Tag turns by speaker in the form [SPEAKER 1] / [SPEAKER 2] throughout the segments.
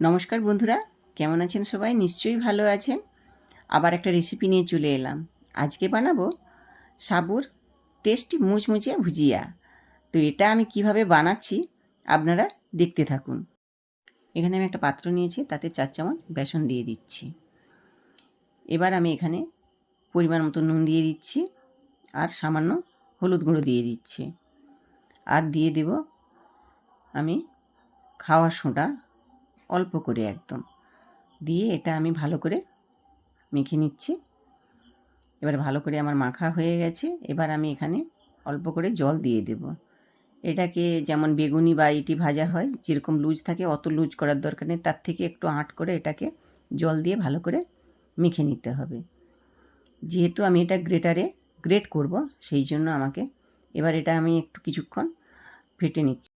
[SPEAKER 1] নমস্কার বন্ধুরা, কেমন আছেন সবাই? নিশ্চয়ই ভালো আছেন। আবার একটা রেসিপি নিয়ে চলে এলাম। আজকে বানাবো সাবুর টেস্টি মুচমুচে ভুজিয়া। তো এটা আমি কীভাবে বানাচ্ছি আপনারা দেখতে থাকুন। এখানে আমি একটা পাত্র নিয়েছি, তাতে চার চামচ বেসন দিয়ে দিচ্ছি। এবার আমি এখানে পরিমাণ মতো নুন দিয়ে দিচ্ছি আর সামান্য হলুদ গুঁড়ো দিয়ে দিচ্ছি। আর দিয়ে দেব আমি খাওয়ার সোঁটা অল্প করে একদম। দিয়ে এটা আমি ভালো করে মেখে নিচ্ছি। এবার ভালো করে আমার মাখা হয়ে গেছে। এবার আমি এখানে অল্প করে জল দিয়ে দেব। এটাকে যেমন বেগুনি বা ইটি ভাজা হয়, যেরকম লুজ থাকে অত লুজ করার দরকার নেই। তার থেকে একটু আঁট করে এটাকে জল দিয়ে ভালো করে মেখে নিতে হবে। যেহেতু আমি এটা গ্রেটারে গ্রেট করব, সেই জন্য আমাকে এবার এটা আমি একটু কিছুক্ষণ ফেটে নিচ্ছি।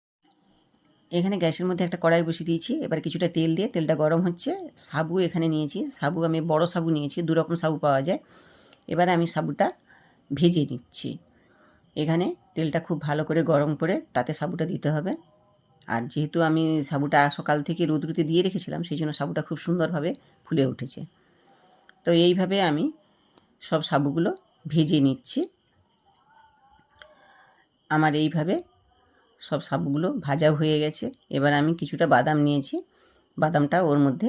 [SPEAKER 1] এখানে গ্যাসের মধ্যে একটা কড়াই বসিয়ে দিয়েছি। এবার কিছুটা তেল দিয়ে, তেলটা গরম হচ্ছে। সাবু এখানে নিয়েছি। সাবু আমি, বড় সাবু নিয়েছি, দু রকম সাবু পাওয়া যায়। এবার আমি সাবুটা ভেজে নিচ্ছি। এখানে তেলটা খুব ভালো করে গরম করে তাতে সাবুটা দিতে হবে। আর যেহেতু আমি সাবুটা সকাল থেকে রোদ্রুতে দিয়ে রেখেছিলাম, সেই জন্য সাবুটা খুব সুন্দরভাবে ফুলে উঠেছে। তো এইভাবে আমি সব সাবুগুলো ভেজে নিচ্ছি। আমার এইভাবে সব সাবুগুলো ভাজা হয়ে গেছে। এবার আমি কিছুটা বাদাম নিয়েছি। বাদামটা ওর মধ্যে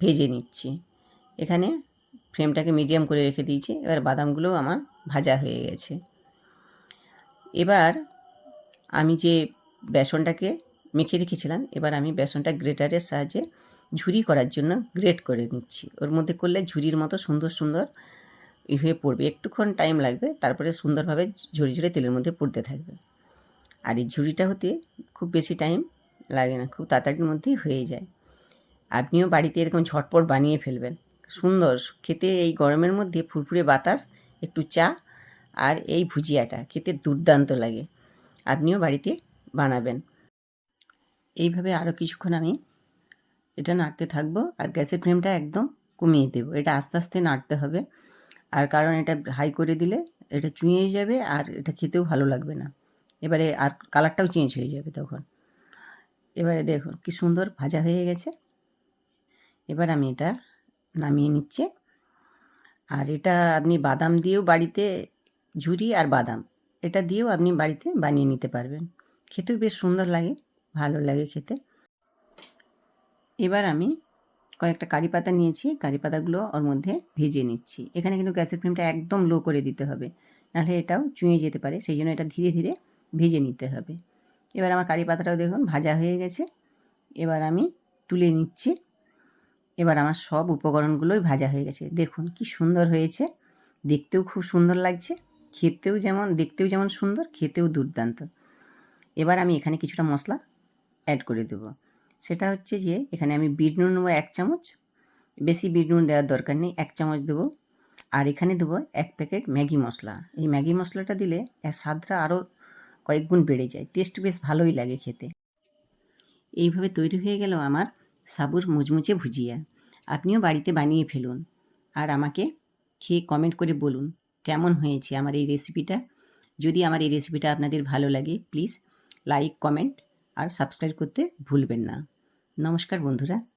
[SPEAKER 1] ভেজে নিচ্ছি। এখানে ফ্লেমটাকে মিডিয়াম করে রেখে দিয়েছি। এবার বাদামগুলো আমার ভাজা হয়ে গেছে। এবার আমি যে বেসনটাকে মেখে রেখেছিলাম, এবার আমি বেসনটা গ্রেটারের সাহায্যে ঝুরি করার জন্য গ্রেট করে নিচ্ছি। ওর মধ্যে করলে ঝুরির মতো সুন্দর সুন্দর হয়ে পড়বে। একটুক্ষণ টাইম লাগবে, তারপরে সুন্দরভাবে ঝুড়ি ঝুড়ে তেলের মধ্যে পড়তে থাকবে। আর এই ঝুড়িটা হতে খুব বেশি টাইম লাগে না, খুব তাড়াতাড়ির মধ্যেই হয়ে যায়। আপনিও বাড়িতে এরকম ঝটপট বানিয়ে ফেলবেন। সুন্দর, খেতে এই গরমের মধ্যে ফুরফুরে বাতাস, একটু চা আর এই ভুজিয়াটা খেতে দুর্দান্ত লাগে। আপনিও বাড়িতে বানাবেন। এইভাবে আরও কিছুক্ষণ আমি এটা নাড়তে থাকব আর গ্যাসের ফ্লেমটা একদম কমিয়ে দেবো। এটা আস্তে আস্তে নাড়তে হবে। আর কারণ এটা হাই করে দিলে এটা চুঁয়ে যাবে আর এটা খেতেও ভালো লাগবে না। এবারে আর কালারটাও চেঞ্জ হয়ে যাবে তখন। এবারে দেখুন কি সুন্দর ভাজা হয়ে গেছে। এবার আমি এটা নামিয়ে নিচ্ছি। আর এটা আপনি বাদাম দিয়েও বাড়িতে ঝুরি আর বাদাম, এটা দিয়েও আপনি বাড়িতে বানিয়ে নিতে পারবেন। খেতেও বেশ সুন্দর লাগে, ভালো লাগে খেতে। এবার আমি কয়েকটা কারি পাতা নিয়েছি, কারি পাতাগুলো ওর মধ্যে ভেজে নিচ্ছি। এখানে কিন্তু গ্যাসের ফ্লেমটা একদম লো করে দিতে হবে, নাহলে এটাও চুঁয়ে যেতে পারে, সেই জন্য এটা ধীরে ধীরে ভেজে নিতে হবে। এবার আমার কারি পাতাটাও দেখুন ভাজা হয়ে গেছে। এবার আমি তুলে নিচ্ছি। এবার আমার সব উপকরণগুলোই ভাজা হয়ে গেছে। দেখুন কি সুন্দর হয়েছে। দেখতেও খুব সুন্দর লাগছে। খেতেও যেমন, দেখতেও যেমন সুন্দর, খেতেও দুর্দান্ত। এবার আমি এখানে কিছুটা মশলা অ্যাড করে দেব। সেটা হচ্ছে যে, এখানে আমি বিট নুন নেব এক চামচ। বেশি বিট নুন দেওয়ার দরকার নেই, এক চামচ দেবো। আর এখানে দেবো এক প্যাকেট ম্যাগি মশলা। এই ম্যাগি মশলাটা দিলে এর স্বাদটা আরও কয়েক গুণ বেড়ে যায়। টেস্ট বেশ ভালোই লাগে খেতে। এইভাবে তৈরি হয়ে গেল আমার সাবুর মুচমুচে ভুজিয়া। আপনিও বাড়িতে বানিয়ে ফেলুন আর আমাকে খেয়ে কমেন্ট করে বলুন কেমন হয়েছে আমার এই রেসিপিটা যদি আমার এই রেসিপিটা আপনাদের ভালো লাগে প্লিজ লাইক কমেন্ট আর সাবস্ক্রাইব করতে ভুলবেন না। নমস্কার বন্ধুরা।